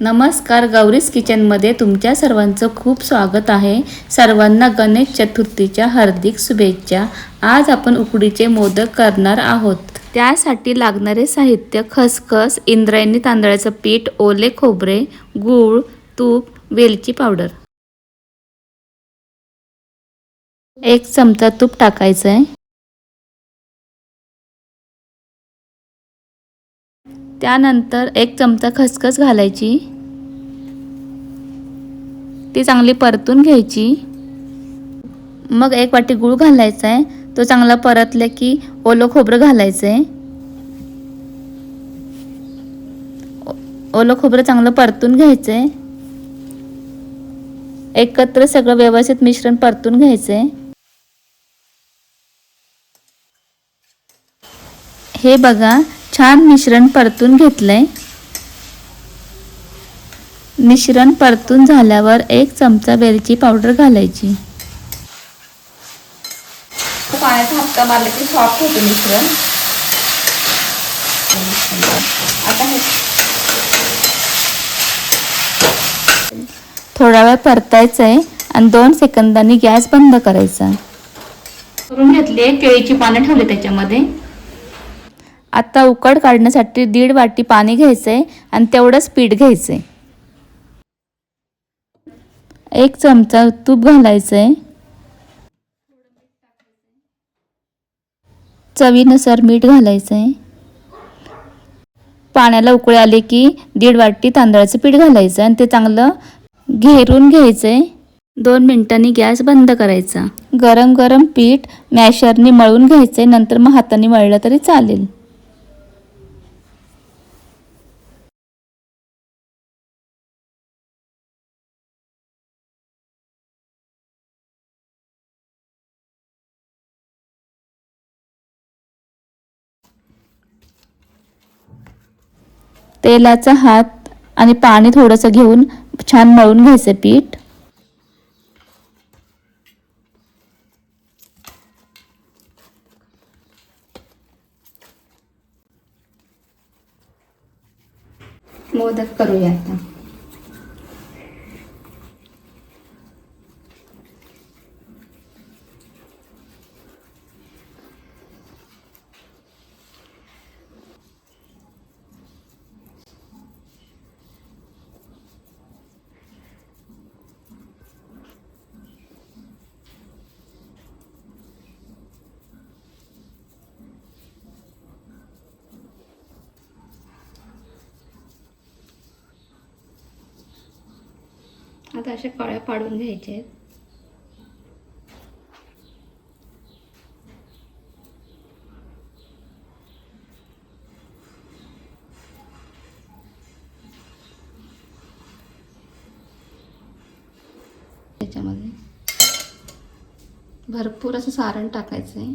नमस्कार गौरीज किचनमध्ये तुमच्या सर्वांचं खूप स्वागत आहे. सर्वांना गणेश चतुर्थीच्या हार्दिक शुभेच्छा. आज आपण उकडीचे मोदक करणार आहोत. त्यासाठी लागणारे साहित्य खसखस इंद्रायणी तांदळाचं पीठ ओले खोबरे गूळ तूप वेलची पावडर. एक चमचा तूप टाकायचं आहे त्यानंतर एक चमचा खसखस घालायची. ती चांगली परतून घ्यायची. मग एक वाटी गूळ घालायचा आहे तो चांगला परतला की ओलं खोबरं घालायचं आहे ओलं खोबरं चांगलं परतून घ्यायचं आहे एकत्र सगळं व्यवस्थित मिश्रण परतून घ्यायचं आहे हे बघा छान मिश्रण परतून घेतलंय. मिश्रण परतून झाल्यावर एक चमचा वेलची पावडर घालायची. पाण्याचा हप्ता मारला की सॉफ्ट होतं मिश्रण. आता हे थोडा वेळ परतायचं आहे आणि दोन सेकंदांनी गॅस बंद करायचा. करून घेतली केळीची पानं ठेवली त्याच्यामध्ये. आता उकड काढण्यासाठी दीड वाटी पाणी घ्यायचं आहे आणि तेवढंच पीठ घ्यायचं. आहे एक चमचा तूप घालायचं. आहे चवीनुसार मीठ घालायचं. आहे पाण्याला उकळी आले की दीड वाटी तांदळाचं पीठ घालायचं आणि ते चांगलं घेरून घ्यायचं. आहे दोन मिनटांनी गॅस बंद करायचा. गरम गरम पीठ मॅशरने मळून घ्यायचं. आहे नंतर मग हाताने मळलं तरी चालेल. तेलाचा हात आणि पाणी थोडंसं घेऊन छान मळून घ्यायचं पीठ. मोदक करूया आता. आता अशा कळ्या पाडून घ्यायच्या आहेत त्याच्यामध्ये भरपूर असं सारण टाकायचं आहे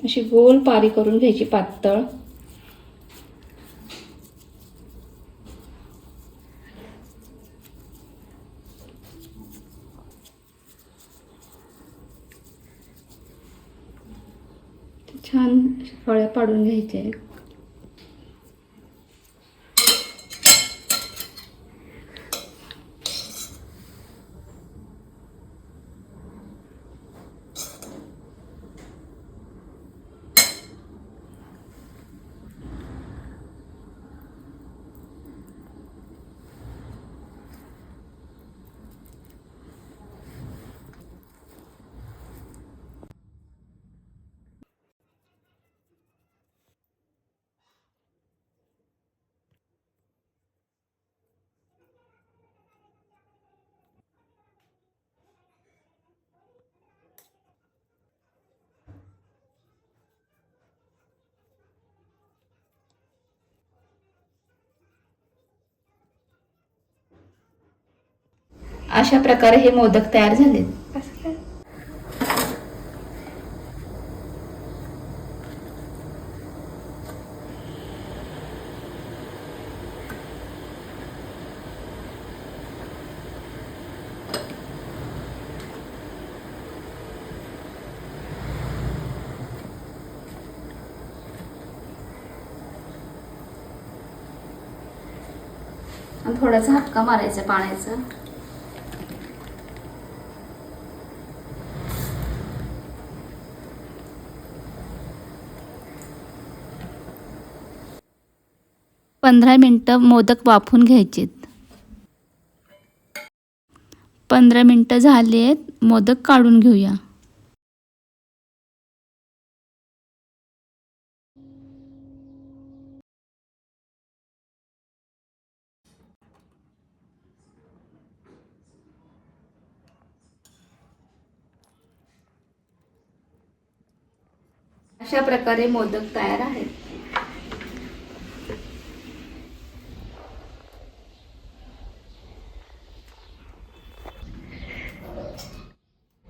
अशी गोल पारी करून घ्यायची पातळ. छान फळ्या पाडून घ्यायचे अशा प्रकारे हे मोदक तयार झालेत थोडासा हक्का मारायचा पाण्याचा. पंधरा मिनटं मोदक वाफून घ्यायचेत. पंधरा मिनटं झाली आहेत मोदक काढून घेऊया. अशा प्रकारे मोदक तयार आहेत.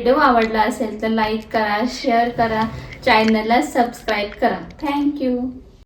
व्हिडिओ आवडला असेल तर लाईक करा शेअर करा चॅनलला सबस्क्राईब करा. थँक्यू